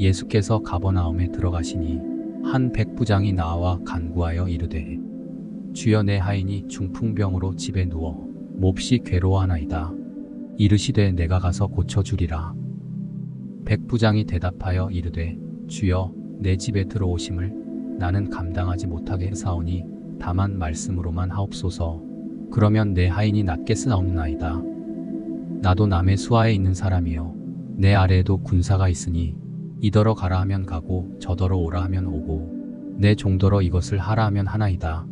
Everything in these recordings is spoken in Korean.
예수께서 가버나움에 들어가시니 한 백부장이 나와 간구하여 이르되 주여 내 하인이 중풍병으로 집에 누워 몹시 괴로워하나이다. 이르시되 내가 가서 고쳐주리라. 백부장이 대답하여 이르되 주여 내 집에 들어오심을 나는 감당하지 못하게 했사오니 다만 말씀으로만 하옵소서. 그러면 내 하인이 낫겠사옵나이다. 나도 남의 수하에 있는 사람이요 내 아래에도 군사가 있으니 이더러 가라 하면 가고 저더러 오라 하면 오고 내 종더러 이것을 하라 하면 하나이다.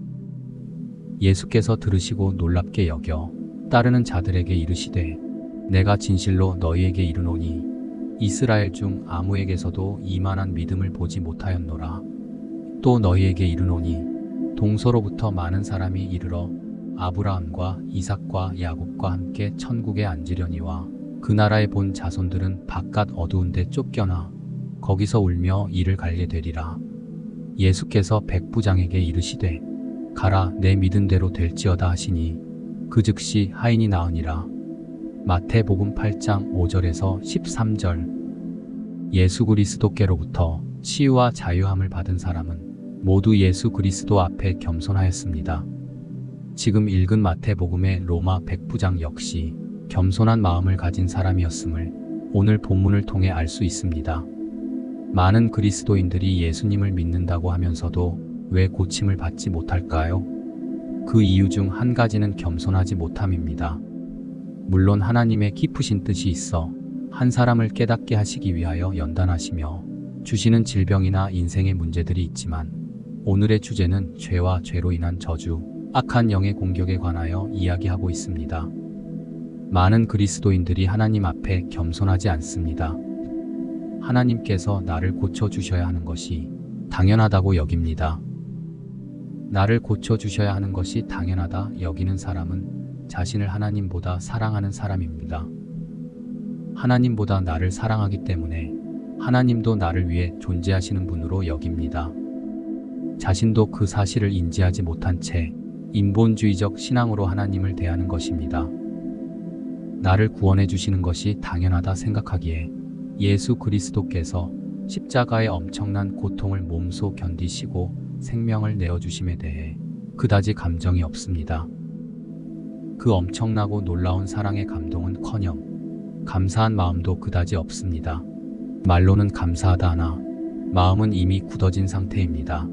예수께서 들으시고 놀랍게 여겨 따르는 자들에게 이르시되 내가 진실로 너희에게 이르노니 이스라엘 중 아무에게서도 이만한 믿음을 보지 못하였노라. 또 너희에게 이르노니 동서로부터 많은 사람이 이르러 아브라함과 이삭과 야곱과 함께 천국에 앉으려니와 그 나라에 본 자손들은 바깥 어두운 데 쫓겨나 거기서 울며 이를 갈게 되리라. 예수께서 백부장에게 이르시되 가라 내 믿은 대로 될지어다 하시니 그 즉시 하인이 나으니라. 마태복음 8장 5절에서 13절 예수 그리스도께로부터 치유와 자유함을 받은 사람은 모두 예수 그리스도 앞에 겸손하였습니다. 지금 읽은 마태복음의 로마 백부장 역시 겸손한 마음을 가진 사람이었음을 오늘 본문을 통해 알 수 있습니다. 많은 그리스도인들이 예수님을 믿는다고 하면서도 왜 고침을 받지 못할까요? 그 이유 중 한 가지는 겸손하지 못함입니다. 물론 하나님의 깊으신 뜻이 있어 한 사람을 깨닫게 하시기 위하여 연단하시며 주시는 질병이나 인생의 문제들이 있지만 오늘의 주제는 죄와 죄로 인한 저주, 악한 영의 공격에 관하여 이야기하고 있습니다. 많은 그리스도인들이 하나님 앞에 겸손하지 않습니다. 하나님께서 나를 고쳐주셔야 하는 것이 당연하다고 여깁니다. 나를 고쳐주셔야 하는 것이 당연하다 여기는 사람은 자신을 하나님보다 사랑하는 사람입니다. 하나님보다 나를 사랑하기 때문에 하나님도 나를 위해 존재하시는 분으로 여깁니다. 자신도 그 사실을 인지하지 못한 채 인본주의적 신앙으로 하나님을 대하는 것입니다. 나를 구원해 주시는 것이 당연하다 생각하기에 예수 그리스도께서 십자가의 엄청난 고통을 몸소 견디시고 생명을 내어주심에 대해 그다지 감정이 없습니다. 그 엄청나고 놀라운 사랑의 감동은 커녕 감사한 마음도 그다지 없습니다. 말로는 감사하다 하나 마음은 이미 굳어진 상태입니다.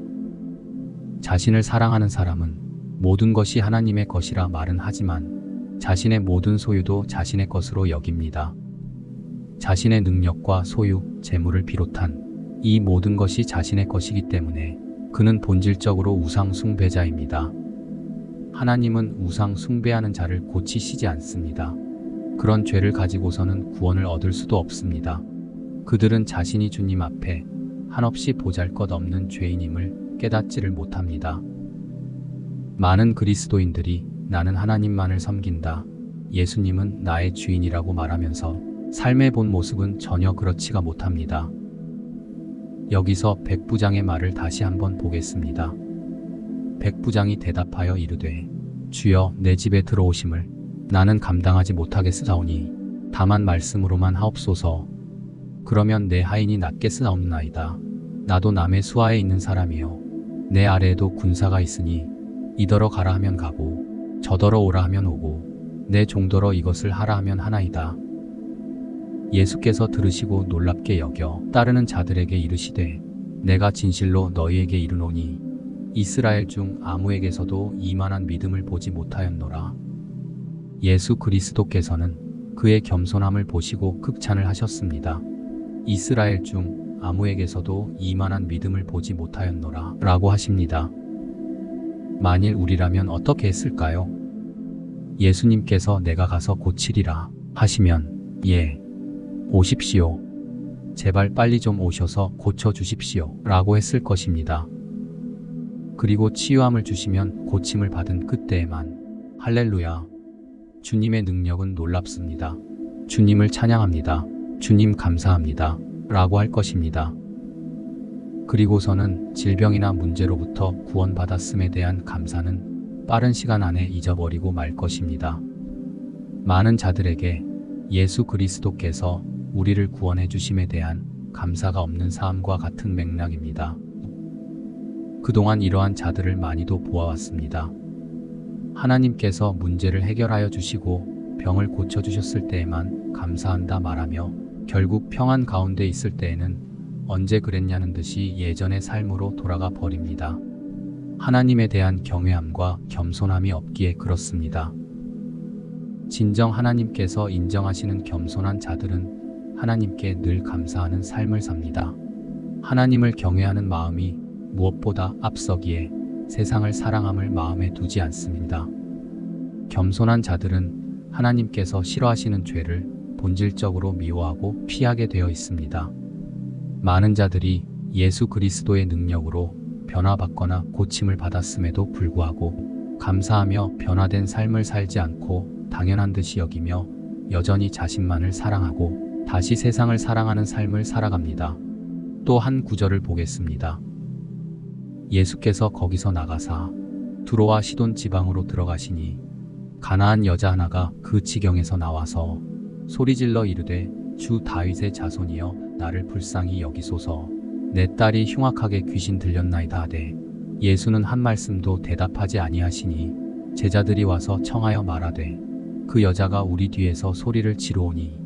자신을 사랑하는 사람은 모든 것이 하나님의 것이라 말은 하지만 자신의 모든 소유도 자신의 것으로 여깁니다. 자신의 능력과 소유, 재물을 비롯한 이 모든 것이 자신의 것이기 때문에 그는 본질적으로 우상 숭배자입니다. 하나님은 우상 숭배하는 자를 고치시지 않습니다. 그런 죄를 가지고서는 구원을 얻을 수도 없습니다. 그들은 자신이 주님 앞에 한없이 보잘 것 없는 죄인임을 깨닫지를 못합니다. 많은 그리스도인들이 나는 하나님만을 섬긴다. 예수님은 나의 주인이라고 말하면서 삶의 본 모습은 전혀 그렇지가 못합니다. 여기서 백부장의 말을 다시 한번 보겠습니다. 백부장이 대답하여 이르되 주여 내 집에 들어오심을 나는 감당하지 못하겠사오니 다만 말씀으로만 하옵소서 그러면 내 하인이 낫겠사옵나이다 나도 남의 수하에 있는 사람이요 내 아래에도 군사가 있으니 이더러 가라 하면 가고 저더러 오라 하면 오고 내 종더러 이것을 하라 하면 하나이다 예수께서 들으시고 놀랍게 여겨 따르는 자들에게 이르시되 내가 진실로 너희에게 이르노니 이스라엘 중 아무에게서도 이만한 믿음을 보지 못하였노라. 예수 그리스도께서는 그의 겸손함을 보시고 극찬을 하셨습니다. 이스라엘 중 아무에게서도 이만한 믿음을 보지 못하였노라 라고 하십니다. 만일 우리라면 어떻게 했을까요? 예수님께서 내가 가서 고치리라 하시면 예, 오십시오. 제발 빨리 좀 오셔서 고쳐주십시오 라고 했을 것입니다. 그리고 치유함을 주시면 고침을 받은 그때에만 할렐루야. 주님의 능력은 놀랍습니다. 주님을 찬양합니다. 주님 감사합니다. 라고 할 것입니다. 그리고서는 질병이나 문제로부터 구원받았음에 대한 감사는 빠른 시간 안에 잊어버리고 말 것입니다. 많은 자들에게 예수 그리스도께서 우리를 구원해 주심에 대한 감사가 없는 삶과 같은 맥락입니다. 그동안 이러한 자들을 많이도 보아왔습니다. 하나님께서 문제를 해결하여 주시고 병을 고쳐 주셨을 때에만 감사한다 말하며 결국 평안 가운데 있을 때에는 언제 그랬냐는 듯이 예전의 삶으로 돌아가 버립니다. 하나님에 대한 경외함과 겸손함이 없기에 그렇습니다. 진정 하나님께서 인정하시는 겸손한 자들은 하나님께 늘 감사하는 삶을 삽니다. 하나님을 경외하는 마음이 무엇보다 앞서기에 세상을 사랑함을 마음에 두지 않습니다. 겸손한 자들은 하나님께서 싫어하시는 죄를 본질적으로 미워하고 피하게 되어 있습니다. 많은 자들이 예수 그리스도의 능력으로 변화받거나 고침을 받았음에도 불구하고 감사하며 변화된 삶을 살지 않고 당연한 듯이 여기며 여전히 자신만을 사랑하고 다시 세상을 사랑하는 삶을 살아갑니다. 또 한 구절을 보겠습니다. 예수께서 거기서 나가사 두로와 시돈 지방으로 들어가시니 가나안 여자 하나가 그 지경에서 나와서 소리질러 이르되 주 다윗의 자손이여 나를 불쌍히 여기소서 내 딸이 흉악하게 귀신 들렸나이다 하되 예수는 한 말씀도 대답하지 아니하시니 제자들이 와서 청하여 말하되 그 여자가 우리 뒤에서 소리를 지르오니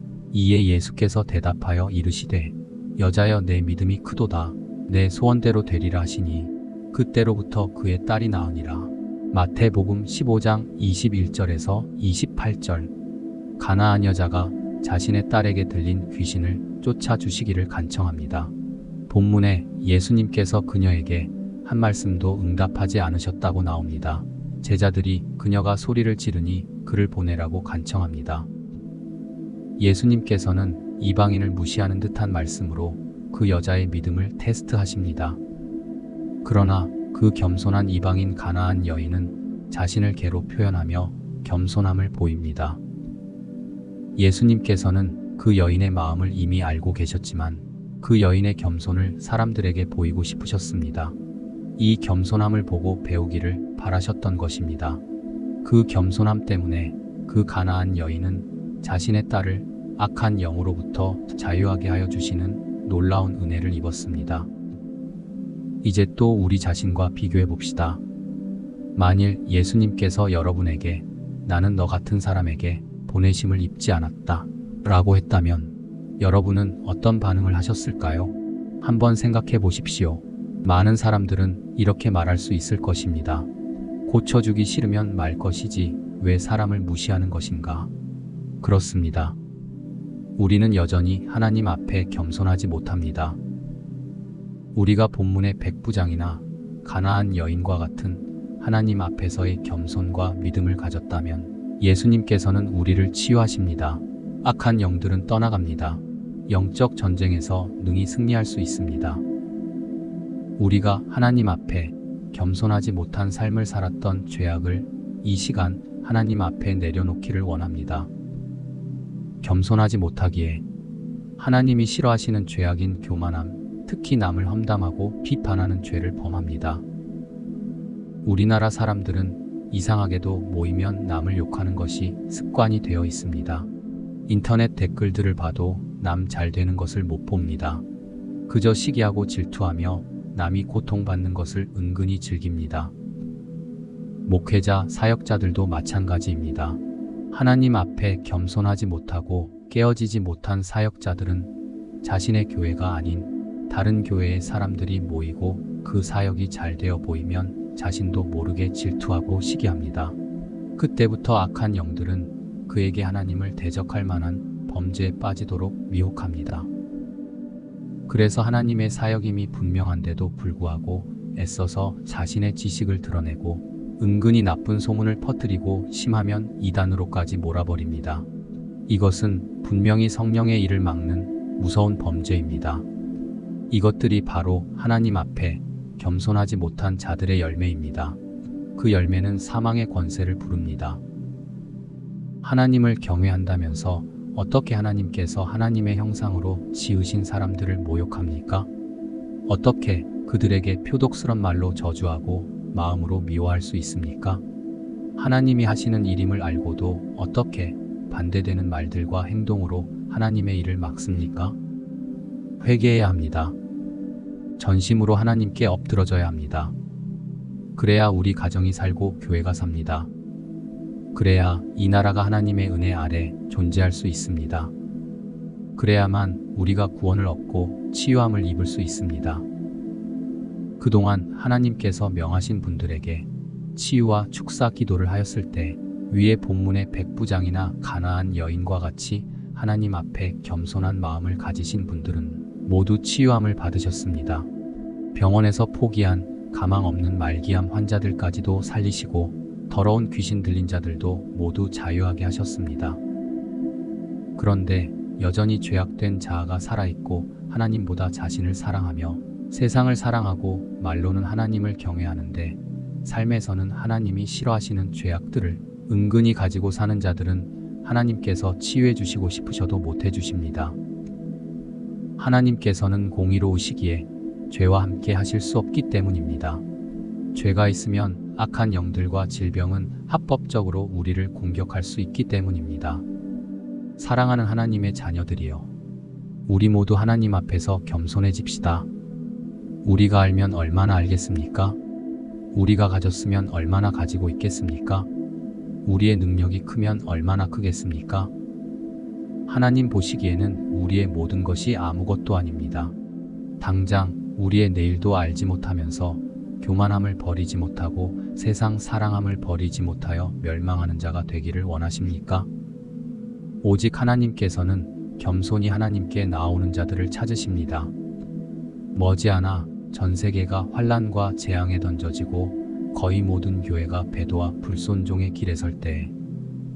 이에 예수께서 대답하여 이르시되 여자여 내 믿음이 크도다 내 소원대로 되리라 하시니 그때로부터 그의 딸이 나으니라 마태복음 15장 21절에서 28절 가나안 여자가 자신의 딸에게 들린 귀신을 쫓아 주시기를 간청합니다. 본문에 예수님께서 그녀에게 한 말씀도 응답하지 않으셨다고 나옵니다. 제자들이 그녀가 소리를 지르니 그를 보내라고 간청합니다. 예수님께서는 이방인을 무시하는 듯한 말씀으로 그 여자의 믿음을 테스트하십니다. 그러나 그 겸손한 이방인 가나안 여인은 자신을 개로 표현하며 겸손함을 보입니다. 예수님께서는 그 여인의 마음을 이미 알고 계셨지만 그 여인의 겸손을 사람들에게 보이고 싶으셨습니다. 이 겸손함을 보고 배우기를 바라셨던 것입니다. 그 겸손함 때문에 그 가나안 여인은 자신의 딸을 악한 영으로부터 자유하게 하여 주시는 놀라운 은혜를 입었습니다. 이제 또 우리 자신과 비교해 봅시다. 만일 예수님께서 여러분에게 나는 너 같은 사람에게 보내심을 입지 않았다 라고 했다면 여러분은 어떤 반응을 하셨을까요? 한번 생각해 보십시오. 많은 사람들은 이렇게 말할 수 있을 것입니다. 고쳐주기 싫으면 말 것이지 왜 사람을 무시하는 것인가? 그렇습니다. 우리는 여전히 하나님 앞에 겸손하지 못합니다. 우리가 본문의 백부장이나 가나안 여인과 같은 하나님 앞에서의 겸손과 믿음을 가졌다면 예수님께서는 우리를 치유하십니다. 악한 영들은 떠나갑니다. 영적 전쟁에서 능히 승리할 수 있습니다. 우리가 하나님 앞에 겸손하지 못한 삶을 살았던 죄악을 이 시간 하나님 앞에 내려놓기를 원합니다. 겸손하지 못하기에 하나님이 싫어하시는 죄악인 교만함, 특히 남을 험담하고 비판하는 죄를 범합니다. 우리나라 사람들은 이상하게도 모이면 남을 욕하는 것이 습관이 되어 있습니다. 인터넷 댓글들을 봐도 남 잘 되는 것을 못 봅니다. 그저 시기하고 질투하며 남이 고통받는 것을 은근히 즐깁니다. 목회자, 사역자들도 마찬가지입니다. 하나님 앞에 겸손하지 못하고 깨어지지 못한 사역자들은 자신의 교회가 아닌 다른 교회의 사람들이 모이고 그 사역이 잘 되어 보이면 자신도 모르게 질투하고 시기합니다. 그때부터 악한 영들은 그에게 하나님을 대적할 만한 범죄에 빠지도록 미혹합니다. 그래서 하나님의 사역임이 분명한데도 불구하고 애써서 자신의 지식을 드러내고 은근히 나쁜 소문을 퍼뜨리고 심하면 이단으로까지 몰아버립니다. 이것은 분명히 성령의 일을 막는 무서운 범죄입니다. 이것들이 바로 하나님 앞에 겸손하지 못한 자들의 열매입니다. 그 열매는 사망의 권세를 부릅니다. 하나님을 경외한다면서 어떻게 하나님께서 하나님의 형상으로 지으신 사람들을 모욕합니까? 어떻게 그들에게 표독스런 말로 저주하고 마음으로 미워할 수 있습니까? 하나님이 하시는 일임을 알고도 어떻게 반대되는 말들과 행동으로 하나님의 일을 막습니까? 회개해야 합니다. 전심으로 하나님께 엎드러져야 합니다. 그래야 우리 가정이 살고 교회가 삽니다. 그래야 이 나라가 하나님의 은혜 아래 존재할 수 있습니다. 그래야만 우리가 구원을 얻고 치유함을 입을 수 있습니다. 그동안 하나님께서 명하신 분들에게 치유와 축사 기도를 하였을 때 위의 본문의 백부장이나 가나안 여인과 같이 하나님 앞에 겸손한 마음을 가지신 분들은 모두 치유함을 받으셨습니다. 병원에서 포기한 가망 없는 말기암 환자들까지도 살리시고 더러운 귀신 들린 자들도 모두 자유하게 하셨습니다. 그런데 여전히 죄악된 자아가 살아있고 하나님보다 자신을 사랑하며 세상을 사랑하고 말로는 하나님을 경외하는데 삶에서는 하나님이 싫어하시는 죄악들을 은근히 가지고 사는 자들은 하나님께서 치유해 주시고 싶으셔도 못해 주십니다. 하나님께서는 공의로우시기에 죄와 함께 하실 수 없기 때문입니다. 죄가 있으면 악한 영들과 질병은 합법적으로 우리를 공격할 수 있기 때문입니다. 사랑하는 하나님의 자녀들이여. 우리 모두 하나님 앞에서 겸손해집시다. 우리가 알면 얼마나 알겠습니까? 우리가 가졌으면 얼마나 가지고 있겠습니까? 우리의 능력이 크면 얼마나 크겠습니까? 하나님 보시기에는 우리의 모든 것이 아무것도 아닙니다. 당장 우리의 내일도 알지 못하면서 교만함을 버리지 못하고 세상 사랑함을 버리지 못하여 멸망하는 자가 되기를 원하십니까? 오직 하나님께서는 겸손히 하나님께 나오는 자들을 찾으십니다. 머지않아 전 세계가 환란과 재앙에 던져지고 거의 모든 교회가 배도와 불손종의 길에 설때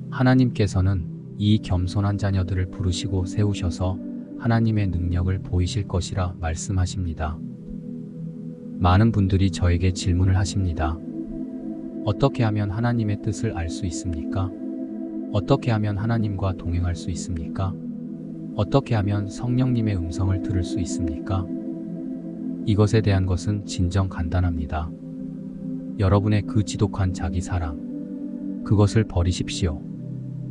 하나님께서는 이 겸손한 자녀들을 부르시고 세우셔서 하나님의 능력을 보이실 것이라 말씀하십니다. 많은 분들이 저에게 질문을 하십니다. 어떻게 하면 하나님의 뜻을 알 수 있습니까? 어떻게 하면 하나님과 동행할 수 있습니까? 어떻게 하면 성령님의 음성을 들을 수 있습니까? 이것에 대한 것은 진정 간단합니다. 여러분의 그 지독한 자기 사랑, 그것을 버리십시오.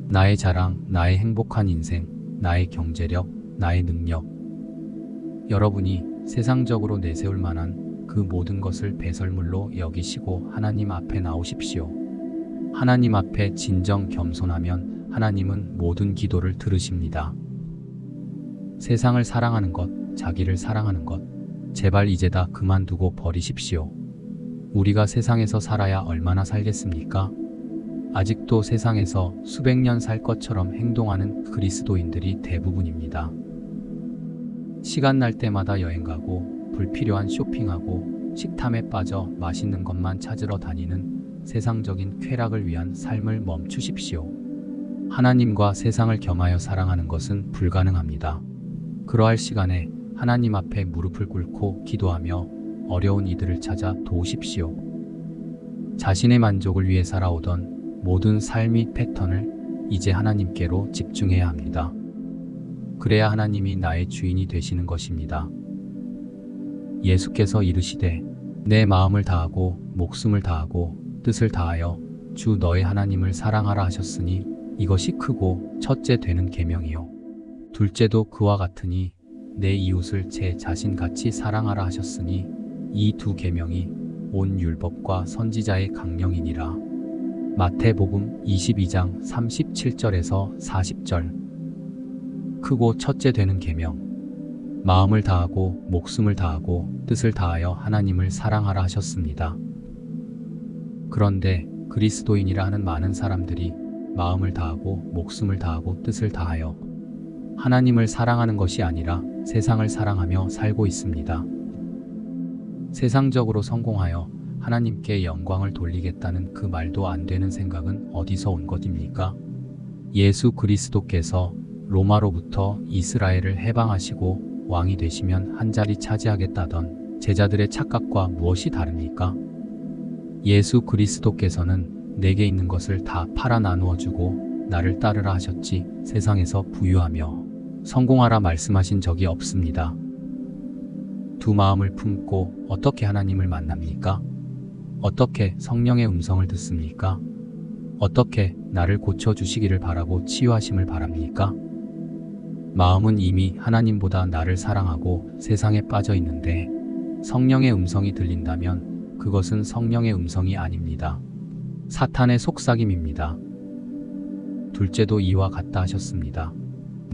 나의 자랑, 나의 행복한 인생, 나의 경제력, 나의 능력. 여러분이 세상적으로 내세울 만한 그 모든 것을 배설물로 여기시고 하나님 앞에 나오십시오. 하나님 앞에 진정 겸손하면 하나님은 모든 기도를 들으십니다. 세상을 사랑하는 것, 자기를 사랑하는 것, 제발 이제 다 그만두고 버리십시오. 우리가 세상에서 살아야 얼마나 살겠습니까? 아직도 세상에서 수백 년 살 것처럼 행동하는 그리스도인들이 대부분입니다. 시간 날 때마다 여행 가고 불필요한 쇼핑하고 식탐에 빠져 맛있는 것만 찾으러 다니는 세상적인 쾌락을 위한 삶을 멈추십시오. 하나님과 세상을 겸하여 사랑하는 것은 불가능합니다. 그러할 시간에 하나님 앞에 무릎을 꿇고 기도하며 어려운 이들을 찾아 도우십시오. 자신의 만족을 위해 살아오던 모든 삶의 패턴을 이제 하나님께로 집중해야 합니다. 그래야 하나님이 나의 주인이 되시는 것입니다. 예수께서 이르시되 내 마음을 다하고 목숨을 다하고 뜻을 다하여 주 너의 하나님을 사랑하라 하셨으니 이것이 크고 첫째 되는 계명이요 둘째도 그와 같으니 내 이웃을 제 자신같이 사랑하라 하셨으니 이 두 계명이 온 율법과 선지자의 강령이니라. 마태복음 22장 37절에서 40절. 크고 첫째 되는 계명. 마음을 다하고 목숨을 다하고 뜻을 다하여 하나님을 사랑하라 하셨습니다. 그런데 그리스도인이라 하는 많은 사람들이 마음을 다하고 목숨을 다하고 뜻을 다하여 하나님을 사랑하는 것이 아니라 세상을 사랑하며 살고 있습니다. 세상적으로 성공하여 하나님께 영광을 돌리겠다는 그 말도 안 되는 생각은 어디서 온 것입니까? 예수 그리스도께서 로마로부터 이스라엘을 해방하시고 왕이 되시면 한 자리 차지하겠다던 제자들의 착각과 무엇이 다릅니까? 예수 그리스도께서는 내게 있는 것을 다 팔아 나누어 주고 나를 따르라 하셨지 세상에서 부유하며 성공하라 말씀하신 적이 없습니다. 두 마음을 품고 어떻게 하나님을 만납니까? 어떻게 성령의 음성을 듣습니까? 어떻게 나를 고쳐주시기를 바라고 치유하심을 바랍니까? 마음은 이미 하나님보다 나를 사랑하고 세상에 빠져 있는데 성령의 음성이 들린다면 그것은 성령의 음성이 아닙니다. 사탄의 속삭임입니다. 둘째도 이와 같다 하셨습니다.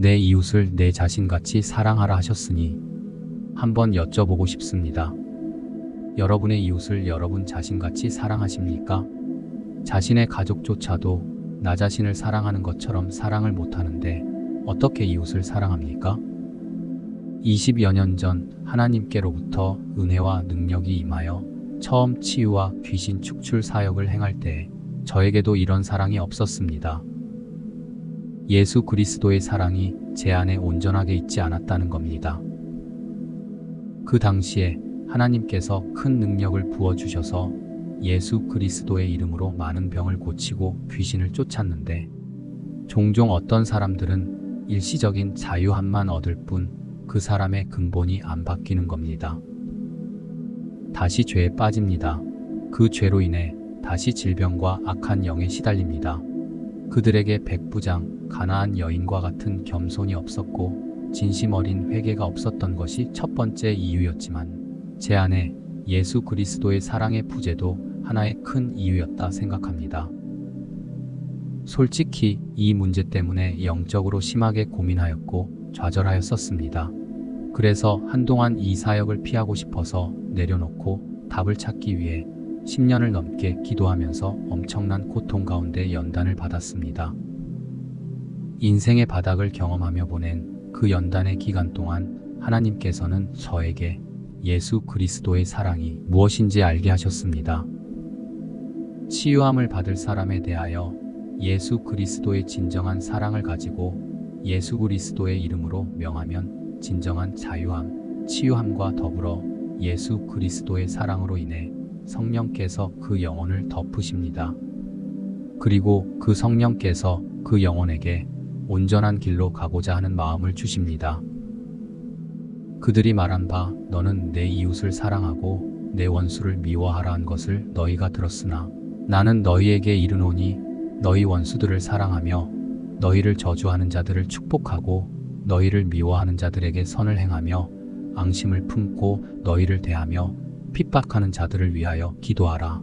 내 이웃을 내 자신같이 사랑하라 하셨으니 한번 여쭤보고 싶습니다. 여러분의 이웃을 여러분 자신같이 사랑하십니까? 자신의 가족조차도 나 자신을 사랑하는 것처럼 사랑을 못하는데 어떻게 이웃을 사랑합니까? 20여 년 전 하나님께로부터 은혜와 능력이 임하여 처음 치유와 귀신 축출 사역을 행할 때 저에게도 이런 사랑이 없었습니다. 예수 그리스도의 사랑이 제 안에 온전하게 있지 않았다는 겁니다. 그 당시에 하나님께서 큰 능력을 부어주셔서 예수 그리스도의 이름으로 많은 병을 고치고 귀신을 쫓았는데 종종 어떤 사람들은 일시적인 자유함만 얻을 뿐 그 사람의 근본이 안 바뀌는 겁니다. 다시 죄에 빠집니다. 그 죄로 인해 다시 질병과 악한 영에 시달립니다. 그들에게 백부장, 가나안 여인과 같은 겸손이 없었고 진심 어린 회개가 없었던 것이 첫 번째 이유였지만 제 안에 예수 그리스도의 사랑의 부재도 하나의 큰 이유였다 생각합니다. 솔직히 이 문제 때문에 영적으로 심하게 고민하였고 좌절하였었습니다. 그래서 한동안 이 사역을 피하고 싶어서 내려놓고 답을 찾기 위해 10년을 넘게 기도하면서 엄청난 고통 가운데 연단을 받았습니다. 인생의 바닥을 경험하며 보낸 그 연단의 기간 동안 하나님께서는 저에게 예수 그리스도의 사랑이 무엇인지 알게 하셨습니다. 치유함을 받을 사람에 대하여 예수 그리스도의 진정한 사랑을 가지고 예수 그리스도의 이름으로 명하면 진정한 자유함, 치유함과 더불어 예수 그리스도의 사랑으로 인해 성령께서 그 영혼을 덮으십니다. 그리고 그 성령께서 그 영혼에게 온전한 길로 가고자 하는 마음을 주십니다. 그들이 말한 바 너는 내 이웃을 사랑하고 내 원수를 미워하라 한 것을 너희가 들었으나 나는 너희에게 이르노니 너희 원수들을 사랑하며 너희를 저주하는 자들을 축복하고 너희를 미워하는 자들에게 선을 행하며 앙심을 품고 너희를 대하며 핍박하는 자들을 위하여 기도하라.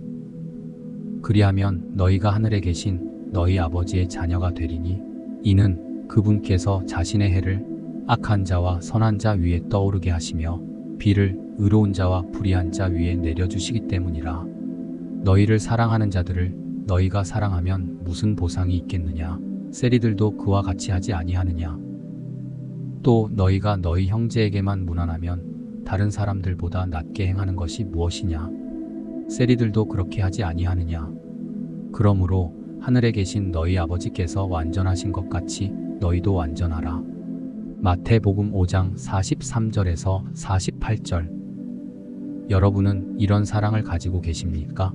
그리하면 너희가 하늘에 계신 너희 아버지의 자녀가 되리니 이는 그분께서 자신의 해를 악한 자와 선한 자 위에 떠오르게 하시며 비를 의로운 자와 불의한 자 위에 내려주시기 때문이라. 너희를 사랑하는 자들을 너희가 사랑하면 무슨 보상이 있겠느냐? 세리들도 그와 같이 하지 아니하느냐? 또 너희가 너희 형제에게만 무난하면 다른 사람들보다 낮게 행하는 것이 무엇이냐? 세리들도 그렇게 하지 아니하느냐? 그러므로 하늘에 계신 너희 아버지께서 완전하신 것 같이 너희도 완전하라. 마태복음 5장 43절에서 48절. 여러분은 이런 사랑을 가지고 계십니까?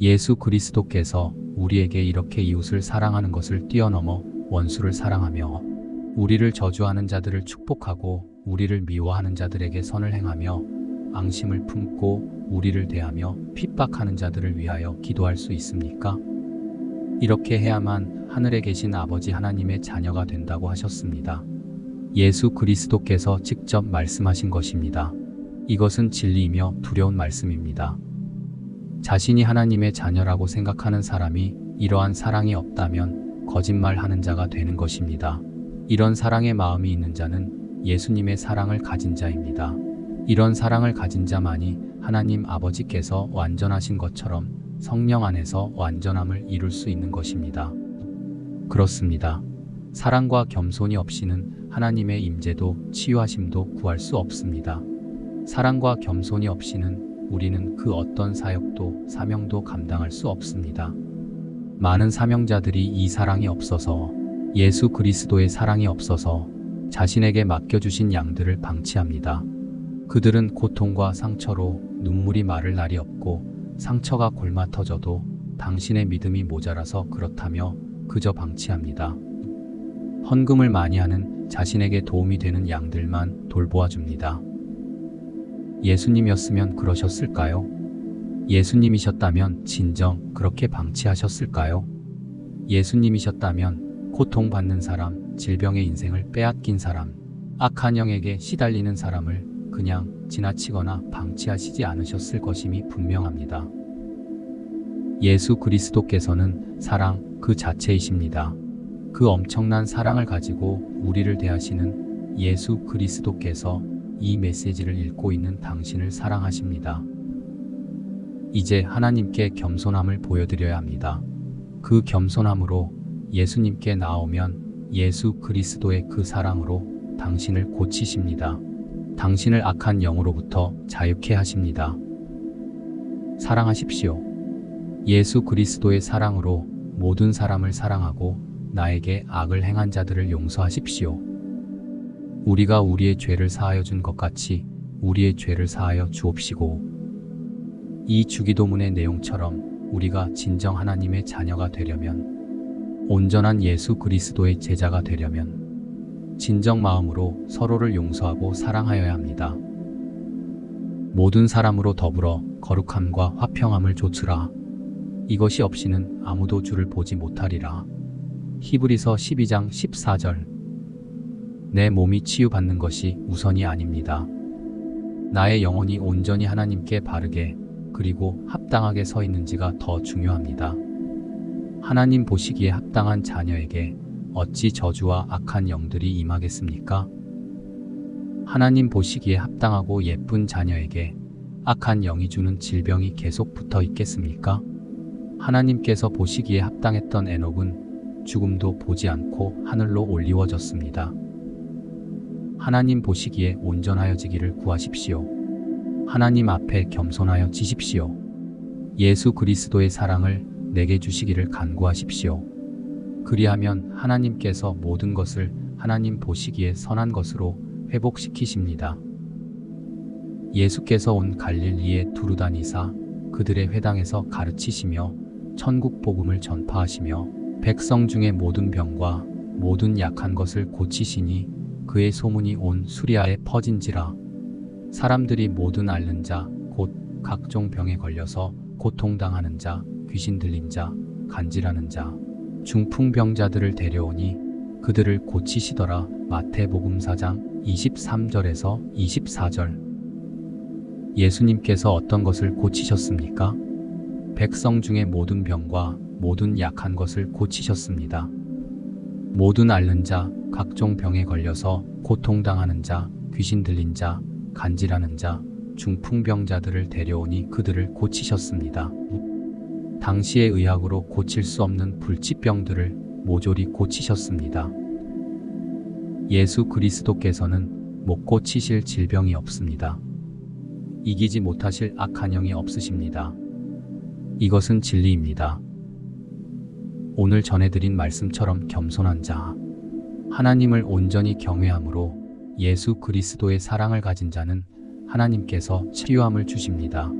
예수 그리스도께서 우리에게 이렇게 이웃을 사랑하는 것을 뛰어넘어 원수를 사랑하며 우리를 저주하는 자들을 축복하고 우리를 미워하는 자들에게 선을 행하며 앙심을 품고 우리를 대하며 핍박하는 자들을 위하여 기도할 수 있습니까? 이렇게 해야만 하늘에 계신 아버지 하나님의 자녀가 된다고 하셨습니다. 예수 그리스도께서 직접 말씀하신 것입니다. 이것은 진리이며 두려운 말씀입니다. 자신이 하나님의 자녀라고 생각하는 사람이 이러한 사랑이 없다면 거짓말하는 자가 되는 것입니다. 이런 사랑의 마음이 있는 자는 예수님의 사랑을 가진 자입니다. 이런 사랑을 가진 자만이 하나님 아버지께서 완전하신 것처럼 성령 안에서 완전함을 이룰 수 있는 것입니다. 그렇습니다. 사랑과 겸손이 없이는 하나님의 임재도 치유하심도 구할 수 없습니다. 사랑과 겸손이 없이는 우리는 그 어떤 사역도 사명도 감당할 수 없습니다. 많은 사명자들이 이 사랑이 없어서 예수 그리스도의 사랑이 없어서 자신에게 맡겨주신 양들을 방치합니다. 그들은 고통과 상처로 눈물이 마를 날이 없고 상처가 골마 터져도 당신의 믿음이 모자라서 그렇다며 그저 방치합니다. 헌금을 많이 하는 자신에게 도움이 되는 양들만 돌보아 줍니다. 예수님이었으면 그러셨을까요? 예수님이셨다면 진정 그렇게 방치하셨을까요? 예수님이셨다면 고통받는 사람, 질병의 인생을 빼앗긴 사람, 악한 영에게 시달리는 사람을 그냥 지나치거나 방치하시지 않으셨을 것임이 분명합니다. 예수 그리스도께서는 사랑 그 자체이십니다. 그 엄청난 사랑을 가지고 우리를 대하시는 예수 그리스도께서 이 메시지를 읽고 있는 당신을 사랑하십니다. 이제 하나님께 겸손함을 보여드려야 합니다. 그 겸손함으로 예수님께 나오면 예수 그리스도의 그 사랑으로 당신을 고치십니다. 당신을 악한 영으로부터 자유케 하십니다. 사랑하십시오. 예수 그리스도의 사랑으로 모든 사람을 사랑하고 나에게 악을 행한 자들을 용서하십시오. 우리가 우리의 죄를 사하여 준 것 같이 우리의 죄를 사하여 주옵시고 이 주기도문의 내용처럼 우리가 진정 하나님의 자녀가 되려면 온전한 예수 그리스도의 제자가 되려면 진정 마음으로 서로를 용서하고 사랑하여야 합니다. 모든 사람으로 더불어 거룩함과 화평함을 조츠라. 이것이 없이는 아무도 주를 보지 못하리라. 히브리서 12장 14절. 내 몸이 치유받는 것이 우선이 아닙니다. 나의 영혼이 온전히 하나님께 바르게 그리고 합당하게 서 있는지가 더 중요합니다. 하나님 보시기에 합당한 자녀에게 어찌 저주와 악한 영들이 임하겠습니까? 하나님 보시기에 합당하고 예쁜 자녀에게 악한 영이 주는 질병이 계속 붙어 있겠습니까? 하나님께서 보시기에 합당했던 에녹은 죽음도 보지 않고 하늘로 올리워졌습니다. 하나님 보시기에 온전하여지기를 구하십시오. 하나님 앞에 겸손하여 지십시오. 예수 그리스도의 사랑을 내게 주시기를 간구하십시오. 그리하면 하나님께서 모든 것을 하나님 보시기에 선한 것으로 회복시키십니다. 예수께서 온 갈릴리에 두루다니사 그들의 회당에서 가르치시며 천국 복음을 전파하시며 백성 중의 모든 병과 모든 약한 것을 고치시니 그의 소문이 온 수리아에 퍼진지라 사람들이 모든 앓는 자 곧 각종 병에 걸려서 고통당하는 자 귀신 들린 자 간질하는 자 중풍병자들을 데려오니 그들을 고치시더라 마태복음 4장 23절에서 24절 예수님께서 어떤 것을 고치셨습니까? 백성 중의 모든 병과 모든 약한 것을 고치셨습니다. 모든 앓는 자, 각종 병에 걸려서 고통당하는 자, 귀신 들린 자, 간질하는 자, 중풍병자들을 데려오니 그들을 고치셨습니다. 당시의 의학으로 고칠 수 없는 불치병들을 모조리 고치셨습니다. 예수 그리스도께서는 못 고치실 질병이 없습니다. 이기지 못하실 악한 영이 없으십니다. 이것은 진리입니다. 오늘 전해드린 말씀처럼 겸손한 자, 하나님을 온전히 경외함으로 예수 그리스도의 사랑을 가진 자는 하나님께서 치유함을 주십니다.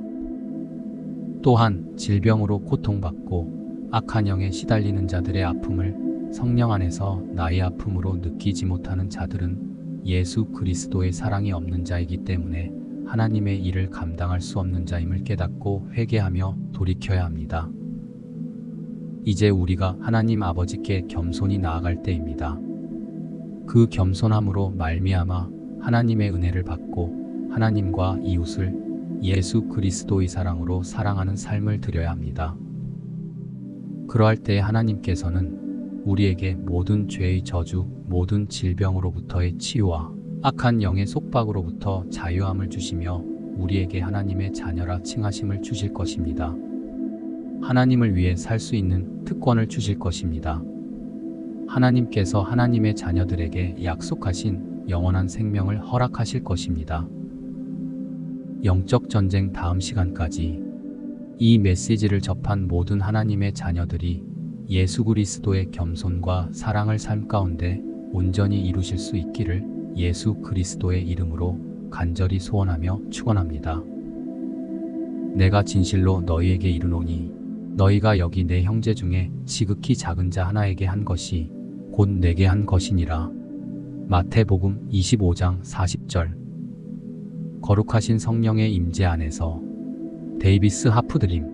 또한 질병으로 고통받고 악한 영에 시달리는 자들의 아픔을 성령 안에서 나의 아픔으로 느끼지 못하는 자들은 예수 그리스도의 사랑이 없는 자이기 때문에 하나님의 일을 감당할 수 없는 자임을 깨닫고 회개하며 돌이켜야 합니다. 이제 우리가 하나님 아버지께 겸손히 나아갈 때입니다. 그 겸손함으로 말미암아 하나님의 은혜를 받고 하나님과 이웃을 예수 그리스도의 사랑으로 사랑하는 삶을 드려야 합니다. 그러할 때 하나님께서는 우리에게 모든 죄의 저주, 모든 질병으로부터의 치유와 악한 영의 속박으로부터 자유함을 주시며 우리에게 하나님의 자녀라 칭하심을 주실 것입니다. 하나님을 위해 살 수 있는 특권을 주실 것입니다. 하나님께서 하나님의 자녀들에게 약속하신 영원한 생명을 허락하실 것입니다. 영적 전쟁 다음 시간까지 이 메시지를 접한 모든 하나님의 자녀들이 예수 그리스도의 겸손과 사랑을 삶 가운데 온전히 이루실 수 있기를 예수 그리스도의 이름으로 간절히 소원하며 축원합니다. 내가 진실로 너희에게 이르노니 너희가 여기 내 형제 중에 지극히 작은 자 하나에게 한 것이 곧 내게 한 것이니라. 마태복음 25장 40절 거룩하신 성령의 임재 안에서 데이비스 하프드림